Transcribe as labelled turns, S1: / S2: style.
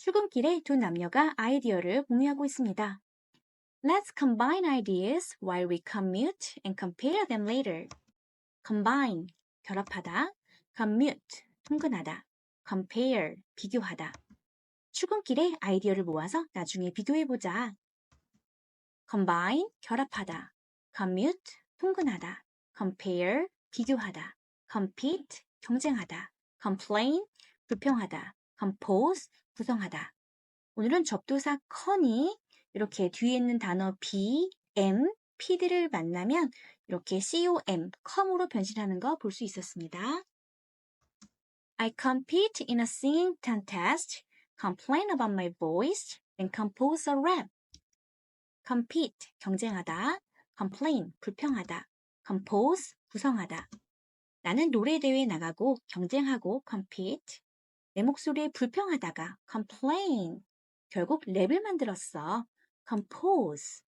S1: 출근길에 두 남녀가 아이디어를 공유하고 있습니다. Let's combine ideas while we commute and compare them later. combine, 결합하다. commute, 통근하다. compare, 비교하다. 출근길에 아이디어를 모아서 나중에 비교해보자. combine, 결합하다. commute, 통근하다. compare, 비교하다. compete, 경쟁하다. complain, 불평하다. compose, 구성하다. 오늘은 접두사 con이 이렇게 뒤에 있는 단어 be, am, pd를 만나면 이렇게 com, com으로 변신하는 거 볼 수 있었습니다. I compete in a singing contest, complain about my voice, and compose a rap. compete, 경쟁하다. complain, 불평하다. compose, 구성하다. 나는 노래 대회에 나가고 경쟁하고 compete. 내 목소리에 불평하다가 complain. 결국 랩을 만들었어. compose.